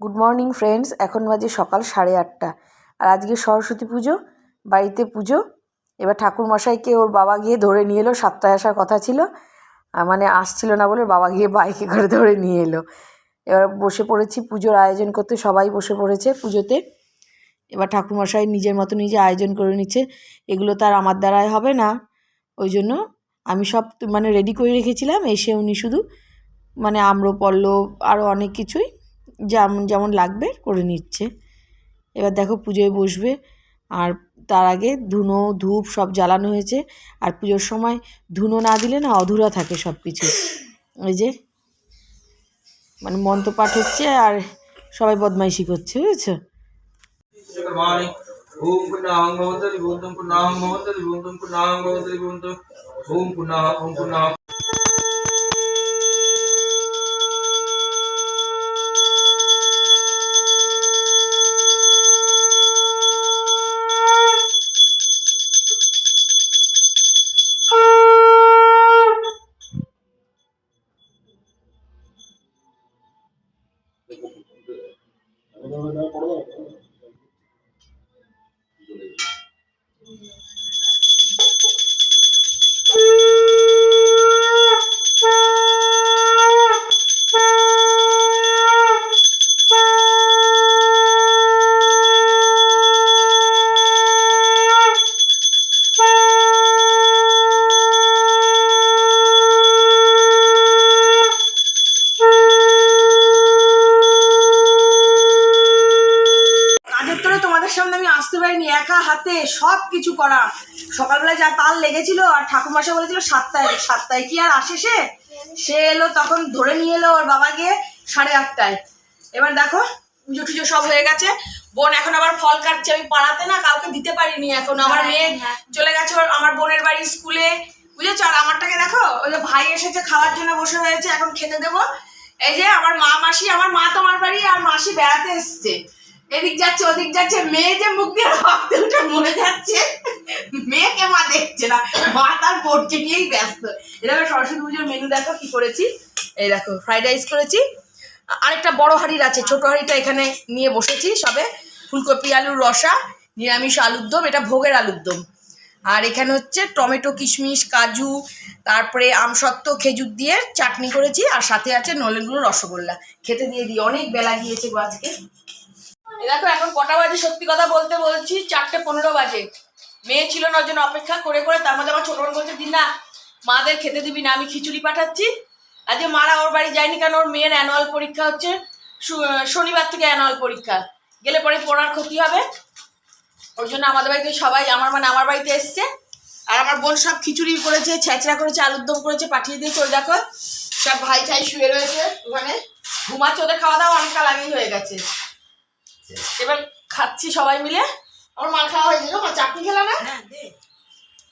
Good morning friends এখন বাজে সকাল সাড়ে আটটা। আর আজকে সরস্বতী পুজো, বাড়িতে পুজো। এবার ঠাকুর মশাইকে ওর বাবা গিয়ে ধরে নিয়ে এলো, সাতটায় আসার কথা ছিল। মানে আসছিল না বলে বাবা গিয়ে বাইকে করে ধরে নিয়ে এলো। এবার বসে পড়েছি পুজোর আয়োজন করতে, সবাই বসে পড়েছে পুজোতে। এবার ঠাকুরমশাই নিজের মতো নিজে আয়োজন করে নিচ্ছে। এগুলো তার আমার দ্বারাই হবে না। ওই জন্য আমি সব মানে রেডি করে রেখেছিলাম, এসে উনি শুধু মানে আম্রপল্লব আরও অনেক কিছুই যেমন যেমন লাগবে করে নিচ্ছে। এবার দেখো পুজোয় বসবে আর তার আগে ধুনো, ধূপ সব জ্বালানো হয়েছে। আর পুজোর সময় ধুনো না দিলে না অধুরা থাকে সব কিছু ওই যে মানে মন্ত্রপাঠ হচ্ছে আর সবাই বদমাইশি করছে, বুঝেছ? একা হাতে সব কিছু করা। সকালবেলায় যা তাল লেগেছিল আর ঠাকুরমাশা বলেছিল সাতটায় সাতটায় কি আর আসে সে? সে এলো তখন ধরে নিয়ে এলো ওর বাবাকে সাড়ে আটটায়। এবার দেখো পুজো টুজো সব হয়ে গেছে। বোন এখন আবার ফল কাটছে আমি পাড়াতে না কাউকে দিতে পারিনি এখন। আমার মেয়ে চলে গেছে ওর আমার বোনের বাড়ি স্কুলে। বুঝেছ? আর আমারটাকে দেখো ওই যে ভাই এসেছে খাওয়ার জন্য বসে হয়েছে এখন খেতে দেবো। এই যে আমার মা মাসি আমার মা তো আমার বাড়ি আর মাসি বেড়াতে এসছে। এদিক যাচ্ছে, ওদিক যাচ্ছে, মেয়ে যে মুখ দিয়ে রক্ত উঠে মরে যাচ্ছে, মেয়েকে মা দেখছে না, মা তার পড়ছে নিয়েই ব্যস্ত। এরকম সরস্বতী পুজোর মেনু দেখো কি করেছি? এই দেখো ফ্রাইড রাইস করেছি। আরেকটা বড় হাঁড়ির আছে, ছোট হাঁড়িটা এখানে নিয়ে বসেছি সবে। ফুলকপি, আলুর রসা, নিরামিষ আলুর দম, এটা ভোগের আলুর দম। আর এখানে হচ্ছে টমেটো, কিশমিশ, কাজু, তারপরে আমসত্ত্ব, খেজুর দিয়ে চাটনি করেছি, আর সাথে আছে নলেনগুলো রসগোল্লা। খেতে দিয়ে দিই, অনেক বেলা গিয়েছে আজকে। দেখো, এখন কটা বাজে? সত্যি কথা বলতে বলছি, চারটে পনেরো বাজে। মেয়ে ছিল না জন্য অপেক্ষা করে করে, তার মধ্যে আমার ছোট বোন বলছে দিন না মাদের খেতে দিবি না, আমি খিচুড়ি পাঠাচ্ছি। আজকে মারা ওর বাড়ি যায়নি, কারণ ওর মেয়ের অ্যানুয়াল পরীক্ষা হচ্ছে শনিবার থেকে অ্যানুয়াল পরীক্ষা। গেলে পরে পড়ার ক্ষতি হবে। ওর জন্য আমাদের বাড়িতে সবাই, আমার মানে আমার বাড়িতে এসছে। আর আমার বোন সব খিচুড়ি করেছে, ছেঁচড়া করেছে, আলুর দম করেছে, পাঠিয়ে দিয়েছে। ওই দেখো, সব ভাই ঠাই শুয়ে রয়েছে ওখানে। ঘুমাচ্ছে, ওদের খাওয়া দাওয়া অনেকটা আগেই হয়ে গেছে। এবার খাচ্ছি সবাই মিলে। আমার মার খাওয়া হয়ে গেল। মা চাটনি খেলা না?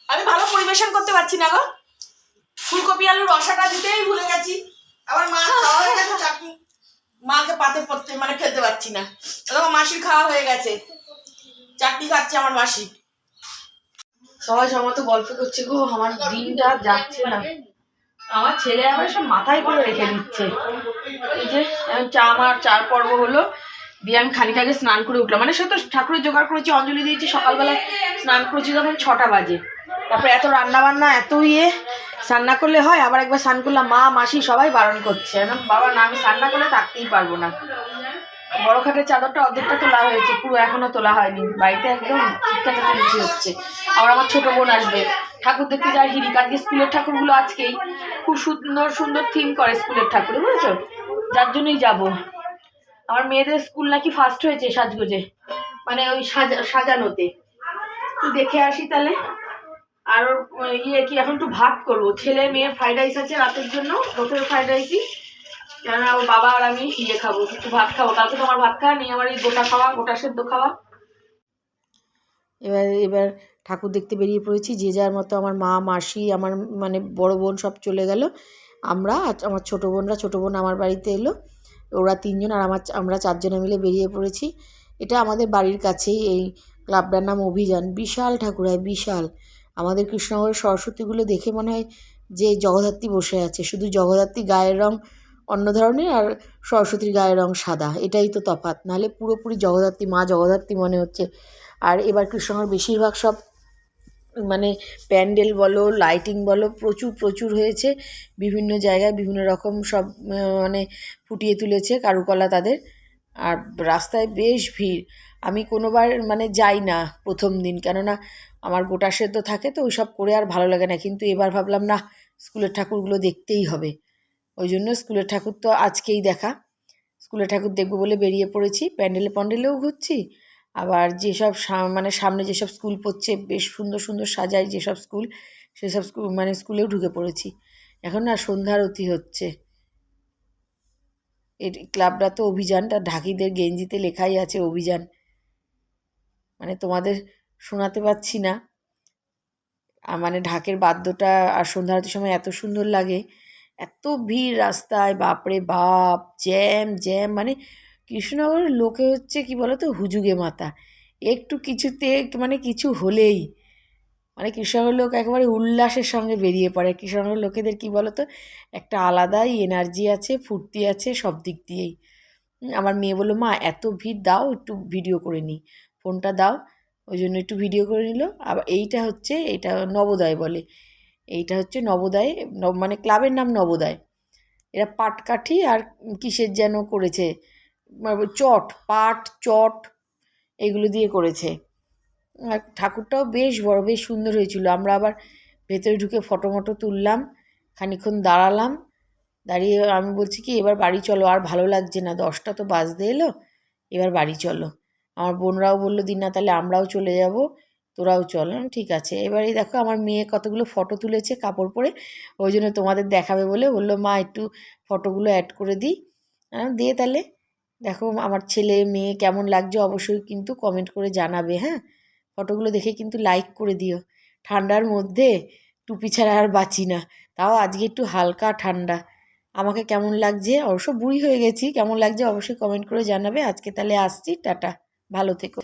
আমি ভালো পরিবেশন করতে পারছি না গো। ফুলকপি আলুর রসাটা দিতেই ভুলে গেছি। আবার মা খাওয়া হয়ে গেছে চাটনি। মাকে পাতে পড়তে মানে ফেলতে পারছি না। দেখো মাসির খাওয়া হয়ে গেছে। চাটনি খাচ্ছে আমার মাসি। সবাই সবার মতো গল্প করছে গো আমার দিনটা যাচ্ছে না। আমার ছেলে আবার সব মাথায় করে রেখে দিচ্ছে। এই যে চা আমার চার পর্ব হলো। দিয়ে আমি খানিক আগে স্নান করে উঠলাম। মানে সে তো ঠাকুরের জোগাড় করেছি, অঞ্জলি দিয়েছি সকালবেলায় স্নান করেছি তখন ছটা বাজে। তারপরে এত রান্না বান্না এত ইয়ে স্নান করলে হয়, আবার একবার স্নান করলাম, মা, মাসি সবাই বারণ করছে। বাবা না, আমি স্নান করলে থাকতেই পারব না। বড় খাটের চাদরটা অর্ধেকটা তোলা হয়েছে, পুরো এখনও তোলা হয়নি। বাড়িতে একদম ঠিকঠাক লুচি হচ্ছে। আবার আমার ছোট বোন আসবে। ঠাকুর দেখতে যাওয়ার হিরিক আজকে স্কুলের ঠাকুরগুলো আজকেই। খুব সুন্দর সুন্দর থিম করে স্কুলের ঠাকুর, বুঝেছ? যার জন্যই যাব। আমার মেয়েদের স্কুল নাকি ফার্স্ট হয়েছে সাজগোজে মানে ওই সাজা, সাজানোতে। দেখে আসি তাহলে। আর ইয়ে কি, এখন একটু ভাত করব। ছেলে, মেয়ে ফ্রাইড রাইস আছে রাতের জন্য দুপুরের ফ্রাইড রাইসই কেননা ওর বাবা আর আমি ইয়ে খাব, একটু ভাত খাব। কালকে তো আমার ভাত খাওয়া নেই, আমার এই গোটা খাওয়া, গোটা সেদ্ধ খাওয়া। এবার এবার ঠাকুর দেখতে বেরিয়ে পড়েছি, যে যার মতো আমার মা, মাসি, আমার মানে বড় বোন সব চলে গেল। আমরা আমার ছোটো বোনরা, ছোটো বোন আমার বাড়িতে এলো। ওরা তিনজন আর আমার আমরা চারজনে মিলে বেরিয়ে পড়েছি। এটা আমাদের বাড়ির কাছেই এই ক্লাবটার নাম অভিযান। বিশাল ঠাকুর হয় বিশাল। আমাদের কৃষ্ণনগরের সরস্বতীগুলো দেখে মনে হয় যে জগদ্ধাত্রী বসে আছে। শুধু জগদ্ধাত্রী গায়ের রং অন্য ধরনের আর সরস্বতীর গায়ের রং সাদা। এটাই তো তফাৎ। নাহলে পুরোপুরি জগদ্ধাত্রী মা জগদ্ধাত্রী মনে হচ্ছে। আর এবার কৃষ্ণনগর বেশিরভাগ সব মানে প্যান্ডেল বলো, লাইটিং বলো, প্রচুর প্রচুর হয়েছে। বিভিন্ন জায়গায় বিভিন্ন রকম সব মানে ফুটিয়ে তুলেছে কারুকলা তাদের। আর রাস্তায় বেশ ভিড়। আমি কোনোবার মানে যাই না প্রথম দিন, কেননা আমার গোটা সেদ্ধ থাকে তো ওইসব করে আর ভালো লাগে না। কিন্তু এবার ভাবলাম না স্কুলের ঠাকুরগুলো দেখতেই হবে। ওই জন্য স্কুলের ঠাকুর তো আজকেই দেখা। স্কুলের ঠাকুর দেখব বলে বেরিয়ে পড়েছি। প্যান্ডেলে প্যান্ডেলেও ঘুরছি। আবার যেসব মানে সামনে যেসব স্কুল পড়ছে, বেশ সুন্দর সুন্দর সাজায় যেসব স্কুল, সেসব স্কুল মানে স্কুলেও ঢুকে পড়েছি। এখন না সন্ধ্যার অতি হচ্ছে। এর ক্লাবটা তো অভিযানটা ঢাকিদের গেঞ্জিতে লেখাই আছে অভিযান। মানে তোমাদের শোনাতে পারছি না। মানে ঢাকের বাদ্যটা আর সন্ধ্যা আরতির সময় এত সুন্দর লাগে। এত ভিড় রাস্তায়, বাপরে বাপ, জ্যাম জ্যাম মানে কৃষ্ণনগরের লোকে হচ্ছে কি বলতো? হুজুগে মাতা। একটু কিছুতে মানে কিছু হলেই মানে কৃষ্ণনগরের লোক একেবারে উল্লাসের সঙ্গে বেরিয়ে পড়ে। কৃষ্ণনগরের লোকেদের কি বলতো? একটা আলাদাই এনার্জি আছে, ফুর্তি আছে সব দিক দিয়েই। আমার মেয়ে বলল, মা, এত ভিড় দাও, একটু ভিডিও করে নিই। ফোনটা দাও। ওই জন্য একটু ভিডিও করে নিল। আবার এইটা হচ্ছে এটা নবোদয় বলে। এইটা হচ্ছে নবোদয় নব- মানে ক্লাবের নাম নবোদয়। এরা পাটকাঠি আর কিসের যেন করেছে? চট পাট চট এগুলো দিয়ে করেছে। আর ঠাকুরটাও বেশ বড় বেশ সুন্দর হয়েছিল। আমরা আবার ভেতরে ঢুকে ফটো মটো তুললাম খানিকক্ষণ দাঁড়ালাম। দাঁড়িয়ে আমি বলছি কি এবার বাড়ি চলো আর ভালো লাগছে না। দশটা তো বাজতে এলো এবার বাড়ি চলো। আমার বোনরাও বলল দিন না তাহলে আমরাও চলে যাব তোরাও চল। ঠিক আছে। এবার এই দেখো আমার মেয়ে কতগুলো ফটো তুলেছে কাপড় পরে ওই জন্য তোমাদের দেখাবে বলে বলল মা একটু ফটোগুলো অ্যাড করে দিই। আমি বললাম, দে তাহলে। দেখো আমার ছেলে, মেয়ে কেমন লাগছে অবশ্যই কিন্তু কমেন্ট করে জানাবে হ্যাঁ? ফটোগুলো দেখে কিন্তু লাইক করে দিও। ঠান্ডার মধ্যে টুপি ছাড়া আর বাঁচি না। তাও আজকে একটু হালকা ঠান্ডা। আমাকে কেমন লাগছে? অবশ্য বুড়ি হয়ে গেছি। কেমন লাগছে অবশ্যই কমেন্ট করে জানাবে। আজকে তাহলে আসছি। টাটা। ভালো থেকো।